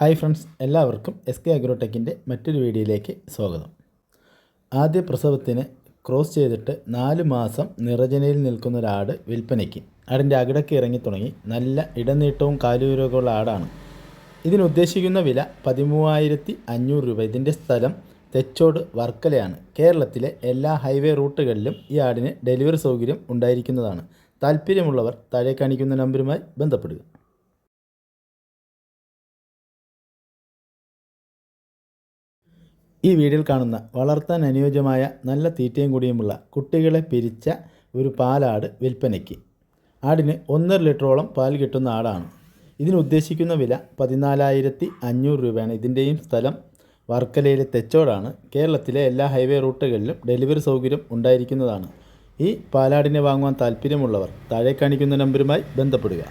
Hi friends എല്ലാവർക്കും S K അഗ്രോടെക്കിന്റെ മറ്റൊരു വീഡിയോയിലേക്ക് സ്വാഗതം. ആദ്യ പ്രസവത്തിന് ക്രോസ് ചെയ്തിട്ട് നാല് മാസം നിറജനയിൽ നിൽക്കുന്ന ഒരാട് വിൽപ്പനയ്ക്ക്. ആടിന്റെ അകിടക്ക് ഇറങ്ങി തുടങ്ങി. നല്ല ഇടനീട്ടവും കാലുയരവുമുള്ള ആടാണ്. ഇതിനുദ്ദേശിക്കുന്ന വില പതിമൂവായിരത്തി അഞ്ഞൂറ് രൂപ. ഇതിന്റെ സ്ഥലം തെച്ചോട് വർക്കലയാണ്. കേരളത്തിലെ എല്ലാ ഹൈവേ റൂട്ടുകളിലും ഈ ആടിന് ഡെലിവറി സൗകര്യം ഉണ്ടായിരിക്കുന്നതാണ്. താല്പര്യമുള്ളവർ താഴെ കാണിക്കുന്ന നമ്പരുമായി ബന്ധപ്പെടുക. ഈ വീഡിയോയിൽ കാണുന്ന വളർത്താൻ അനുയോജ്യമായ നല്ല തീറ്റയും കൂടിയുമുള്ള കുട്ടികളെ പിരിച്ച ഒരു പാലാട് വിൽപ്പനയ്ക്ക്. ആടിന് ഒന്നര ലിറ്ററോളം പാൽ കിട്ടുന്ന ആടാണ്. ഇതിന് ഉദ്ദേശിക്കുന്ന വില പതിനാലായിരത്തി അഞ്ഞൂറ് രൂപയാണ്. ഇതിന്റെയും സ്ഥലം വർക്കലയിലെ തെച്ചോടാണ്. കേരളത്തിലെ എല്ലാ ഹൈവേ റൂട്ടുകളിലും ഡെലിവറി സൗകര്യം ഉണ്ടായിരിക്കുന്നതാണ്. ഈ പാലാടിനെ വാങ്ങുവാൻ താല്പര്യമുള്ളവർ താഴെ കാണിക്കുന്ന നമ്പരുമായി ബന്ധപ്പെടുക.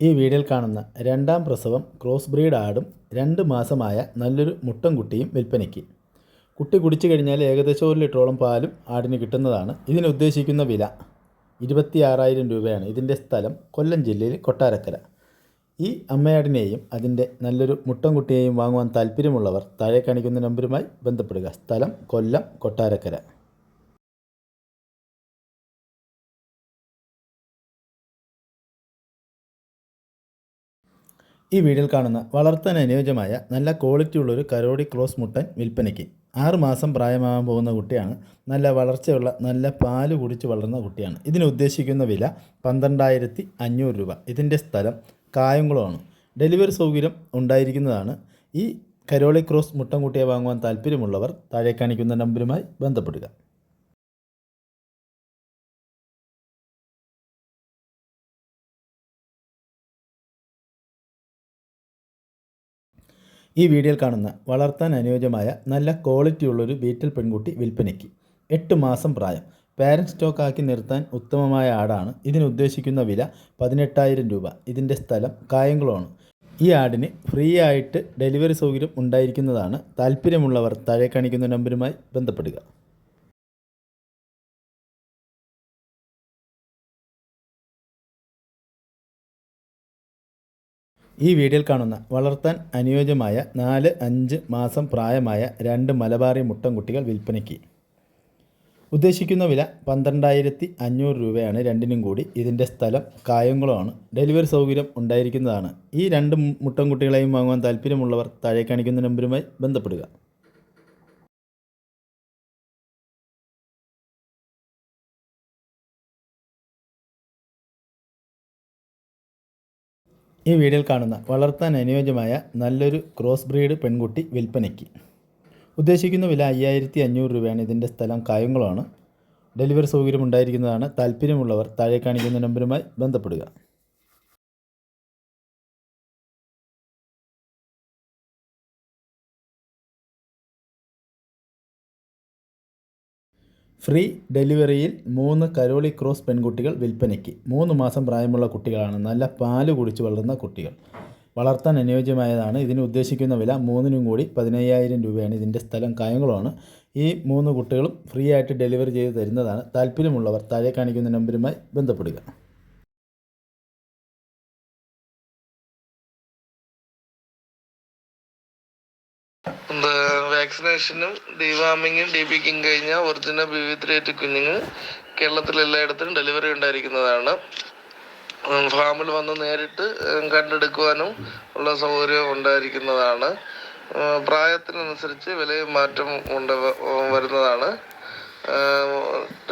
ഈ വീഡിയോയിൽ കാണുന്ന രണ്ടാം പ്രസവം ക്രോസ് ബ്രീഡ് ആടും രണ്ട് മാസമായ നല്ലൊരു മുട്ടൻകുട്ടിയും വിൽപ്പനയ്ക്ക്. കുട്ടി കുടിച്ചു കഴിഞ്ഞാൽ ഏകദേശം ഒരു ലിറ്ററോളം പാലും ആടിന് കിട്ടുന്നതാണ്. ഇതിന് ഉദ്ദേശിക്കുന്ന വില ഇരുപത്തി ആറായിരം രൂപയാണ്. ഇതിന്റെ സ്ഥലം കൊല്ലം ജില്ലയിൽ കൊട്ടാരക്കര. ഈ അമ്മയാടിനെയും അതിന്റെ നല്ലൊരു മുട്ടൻകുട്ടിയെയും വാങ്ങുവാൻ താല്പര്യമുള്ളവർ താഴെ കാണിക്കുന്ന നമ്പരുമായി ബന്ധപ്പെടുക. സ്ഥലം കൊല്ലം കൊട്ടാരക്കര. ഈ വീഡിയോയിൽ കാണുന്ന വളർത്താൻ അനുയോജ്യമായ നല്ല ക്വാളിറ്റിയുള്ള ഒരു കരോടി ക്രോസ് മുട്ടൻ വിൽപ്പനയ്ക്ക് ആറ് മാസം പ്രായമാകാൻ പോകുന്ന കുട്ടിയാണ്. നല്ല വളർച്ചയുള്ള നല്ല പാൽ കുടിച്ച് വളർന്ന കുട്ടിയാണ്. ഇതിന് ഉദ്ദേശിക്കുന്ന വില പന്ത്രണ്ടായിരത്തി അഞ്ഞൂറ് രൂപ. ഇതിന്റെ സ്ഥലം കായംകുളമാണ്. ഡെലിവറി സൗകര്യം ഉണ്ടായിരിക്കുന്നതാണ്. ഈ കരോളി ക്രോസ് മുട്ടൻകുട്ടിയെ വാങ്ങുവാൻ താല്പര്യമുള്ളവർ താഴെ കാണിക്കുന്ന നമ്പരുമായി ബന്ധപ്പെടുക. ഈ വീഡിയോയിൽ കാണുന്ന വളർത്താൻ അനുയോജ്യമായ നല്ല ക്വാളിറ്റിയുള്ളൊരു ബീറ്റൽ പെൺകുട്ടി വിൽപ്പനയ്ക്ക്. എട്ട് മാസം പ്രായം. പാരന്റ് സ്റ്റോക്ക് ആക്കി നിർത്താൻ ഉത്തമമായ ആടാണ്. ഇതിന് ഉദ്ദേശിക്കുന്ന വില പതിനെട്ടായിരം രൂപ. ഇതിന്റെ സ്ഥലം കായംകുളമാണ്. ഈ ആടിന് ഫ്രീ ആയിട്ട് ഡെലിവറി സൗകര്യം ഉണ്ടായിരിക്കുന്നതാണ് താല്പര്യമുള്ളവർ താഴെ കാണിക്കുന്ന നമ്പരുമായി ബന്ധപ്പെടുക. ഈ വീഡിയോയിൽ കാണുന്ന വളർത്താൻ അനുയോജ്യമായ നാല് അഞ്ച് മാസം പ്രായമായ രണ്ട് മലബാറി മുട്ടൻകുട്ടികൾ വിൽപ്പനയ്ക്ക്. ഉദ്ദേശിക്കുന്ന വില പന്ത്രണ്ടായിരത്തി അഞ്ഞൂറ് രൂപയാണ്. രണ്ടിനും കൂടി ഇതിന്റെ സ്ഥലം കായംകുളമാണ്. ഡെലിവറി സൗകര്യം ഉണ്ടായിരിക്കുന്നതാണ്. ഈ രണ്ട് മുട്ടൻകുട്ടികളെയും വാങ്ങുവാൻ താല്പര്യമുള്ളവർ താഴെ കാണിക്കുന്ന നമ്പരുമായി ബന്ധപ്പെടുക. ഈ വീഡിയോയിൽ കാണുന്ന വളർത്താൻ അനുയോജ്യമായ നല്ലൊരു ക്രോസ് ബ്രീഡ് പെൺകുട്ടി വിൽപ്പനയ്ക്ക്. ഉദ്ദേശിക്കുന്ന വില അയ്യായിരത്തി അഞ്ഞൂറ് രൂപയാണ്. ഇതിന്റെ സ്ഥലം കായംകുളമാണ്. ഡെലിവറി സൗകര്യം ഉണ്ടായിരിക്കുന്നതാണ് താല്പര്യമുള്ളവർ താഴെ കാണിക്കുന്ന നമ്പറുമായി ബന്ധപ്പെടുക. ഫ്രീ ഡെലിവറിയിൽ മൂന്ന് കരോളി ക്രോസ് പെൺകുട്ടികൾ വിൽപ്പനയ്ക്ക്. മൂന്ന് മാസം പ്രായമുള്ള കുട്ടികളാണ്. നല്ല പാൽ കുടിച്ച് വളർന്ന കുട്ടികൾ. വളർത്താൻ അനുയോജ്യമായതാണ്. ഇതിന് ഉദ്ദേശിക്കുന്ന വില മൂന്നിനും കൂടി പതിനയ്യായിരം രൂപയാണ്. ഇതിന്റെ സ്ഥലം കായംകുളമാണ്. ഈ മൂന്ന് കുട്ടികളും ഫ്രീ ആയിട്ട് ഡെലിവറി ചെയ്ത് തരുന്നതാണ്. താല്പര്യമുള്ളവർ താഴെ കാണിക്കുന്ന നമ്പരുമായി ബന്ധപ്പെടുക. വാക്സിനേഷനും ഡിവാമിങ്ങും ഡി പിക്കും കഴിഞ്ഞ ഒറിജിനൽ ബി വി ത്രീ കുഞ്ഞുങ്ങൾ കേരളത്തിൽ എല്ലായിടത്തും ഡെലിവറി ഉണ്ടായിരിക്കുന്നതാണ്. ഫാമിൽ വന്ന് നേരിട്ട് കണ്ടെടുക്കുവാനും ഉള്ള സൗകര്യം ഉണ്ടായിരിക്കുന്നതാണ്. പ്രായത്തിനനുസരിച്ച് വിലയും മാറ്റം ഉണ്ട് വരുന്നതാണ്.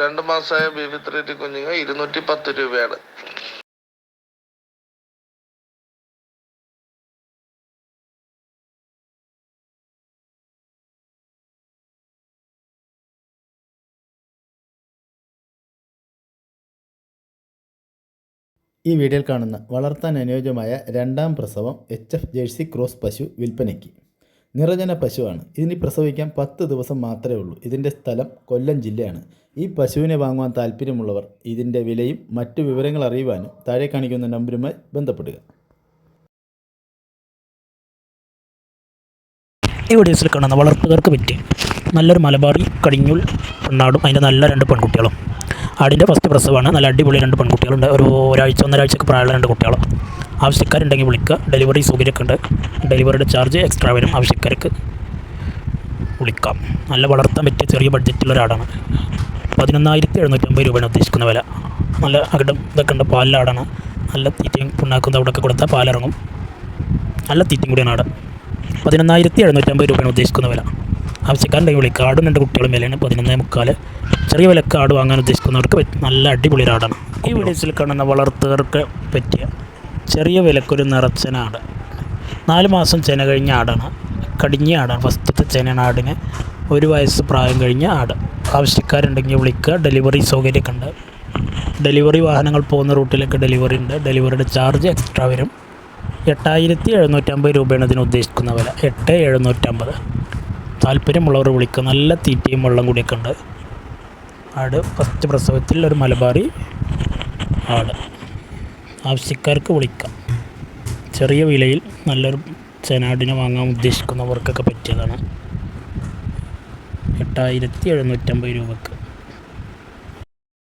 രണ്ട് മാസമായ ബി വി ത്രീ കുഞ്ഞുങ്ങൾ ഇരുന്നൂറ്റി പത്ത് രൂപയാണ്. ഈ വീഡിയോയിൽ കാണുന്ന വളർത്താൻ അനുയോജ്യമായ രണ്ടാം പ്രസവം എച്ച് എഫ് ജേഴ്സി ക്രോസ് പശു വിൽപ്പനയ്ക്ക്. നിറജന പശുവാണ്. ഇതിന് പ്രസവിക്കാൻ പത്ത് ദിവസം മാത്രമേ ഉള്ളൂ. ഇതിന്റെ സ്ഥലം കൊല്ലം ജില്ലയാണ്. ഈ പശുവിനെ വാങ്ങുവാൻ താല്പര്യമുള്ളവർ ഇതിന്റെ വിലയും മറ്റു വിവരങ്ങൾ അറിയുവാനും താഴെ കാണിക്കുന്ന നമ്പരുമായി ബന്ധപ്പെടുക. ഈ വീഡിയോസിൽ കാണുന്ന വളർത്തുകാർക്ക് പറ്റി നല്ലൊരു മലബാറി കടിഞ്ഞൂൽ പെണ്ണാടും അതിന്റെ നല്ല രണ്ട് പെൺകുട്ടികളും. ആടിന്റെ ഫസ്റ്റ് പ്രസവമാണ്. നല്ല അടിപൊളി രണ്ട് പെൺകുട്ടികളുണ്ട്. ഒരു ഒരാഴ്ച ഒന്നരാഴ്ചക്ക് പ്രായമുള്ള രണ്ട് കുട്ടികൾ ആവശ്യക്കാരുണ്ടെങ്കിൽ വിളിക്കുക. ഡെലിവറി സൗകര്യമൊക്കെ ഉണ്ട്. ഡെലിവറിയുടെ ചാർജ് എക്സ്ട്രാ വരും. ആവശ്യക്കാർക്ക് വിളിക്കാം. നല്ല വളർത്താൻ പറ്റിയ ചെറിയ ബഡ്ജറ്റുള്ള ഒരാടാണ് പതിനൊന്നായിരത്തി എഴുന്നൂറ്റമ്പത് രൂപയാണ് ഉദ്ദേശിക്കുന്ന വില. നല്ല അകടം ഇതൊക്കെ ഉണ്ട്. പാലിലാടാണ്. നല്ല തീറ്റയും പുണ്ണാക്കും അവിടെയൊക്കെ കൊടുത്താൽ പാലിറങ്ങും. നല്ല തീറ്റയും കൂടിയാണ് ആട്. പതിനൊന്നായിരത്തി എഴുന്നൂറ്റമ്പത് രൂപയാണ് ഉദ്ദേശിക്കുന്ന വില. ആവശ്യക്കാരുണ്ടെങ്കിൽ വിളിക്കുക. ആടും രണ്ട് കുട്ടികളും വിലയാണ്. പതിനൊന്നേ മുക്കാൽ ചെറിയ വിലക്ക് ആട് വാങ്ങാൻ ഉദ്ദേശിക്കുന്നവർക്ക് നല്ല അടിപൊളി ആടാണ്. ഈ വീഡിയോസിൽ കാണുന്ന വളർത്തുകാർക്ക് പറ്റിയ ചെറിയ വിലക്കൊരു നിറച്ചനാട് നാല് മാസം ചെന കഴിഞ്ഞ ആടാണ്. കടിഞ്ഞ ആടാണ്. ഫസ്റ്റത്തെ ചെനയാണ് ആടിന്. ഒരു വയസ്സ് പ്രായം കഴിഞ്ഞ ആട്. ആവശ്യക്കാരുണ്ടെങ്കിൽ വിളിക്കുക. ഡെലിവറി സൗകര്യമൊക്കെ ഉണ്ട്. ഡെലിവറി വാഹനങ്ങൾ പോകുന്ന റൂട്ടിലൊക്കെ ഡെലിവറി ഉണ്ട്. ഡെലിവറിയുടെ ചാർജ് എക്സ്ട്രാ വരും. എട്ടായിരത്തി എഴുന്നൂറ്റമ്പത് രൂപയാണ് ഇതിന് ഉദ്ദേശിക്കുന്ന വില. എട്ട് എഴുന്നൂറ്റമ്പത്. താല്പര്യമുള്ളവർ വിളിക്കുക. നല്ല തീറ്റയും വെള്ളം കൂടിയൊക്കെ ഉണ്ട്. ആട്. ഫസ്റ്റ് പ്രസവത്തിൽ ഒരു മലബാറി ആട്. ആവശ്യക്കാർക്ക് വിളിക്കാം. ചെറിയ വിലയിൽ നല്ലൊരു ചെനാടിനെ വാങ്ങാൻ ഉദ്ദേശിക്കുന്നവർക്കൊക്കെ പറ്റിയതാണ്. എട്ടായിരത്തി എഴുന്നൂറ്റമ്പത് രൂപക്ക്.